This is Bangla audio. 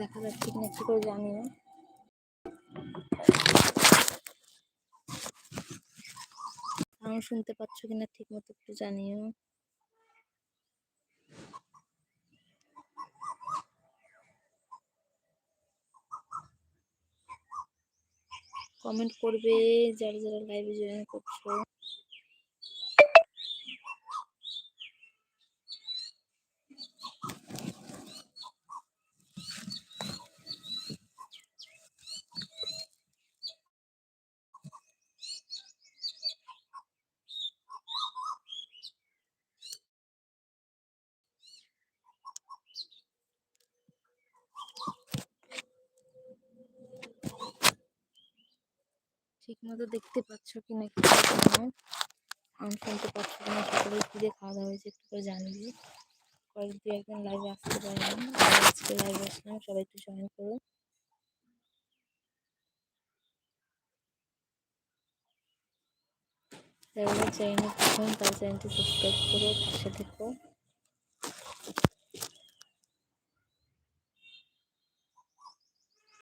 দেখা যাচ্ছে কিনা, একটু করে জানিও আমার শুনতে পাচ্ছ কিনা ঠিক মতো একটু জানিও। কমেন্ট করবে যারা যারা লাইভে জয়েন করছ। ঠিক মতো দেখতে পাচ্ছ একটু জানাও আমি শুনতে পাচ্ছ কিনা সকালে কি খাওয়া দাওয়া হয়েছে, একটু করে জানবি কয়েক দু একদিন লাইভে আসতে আর আজকে লাইভে আসলাম, সবাই একটু জয়েন করো। যারা চ্যানেল তারা চ্যানেলটি সাবস্ক্রাইব করো পাশে থেকো।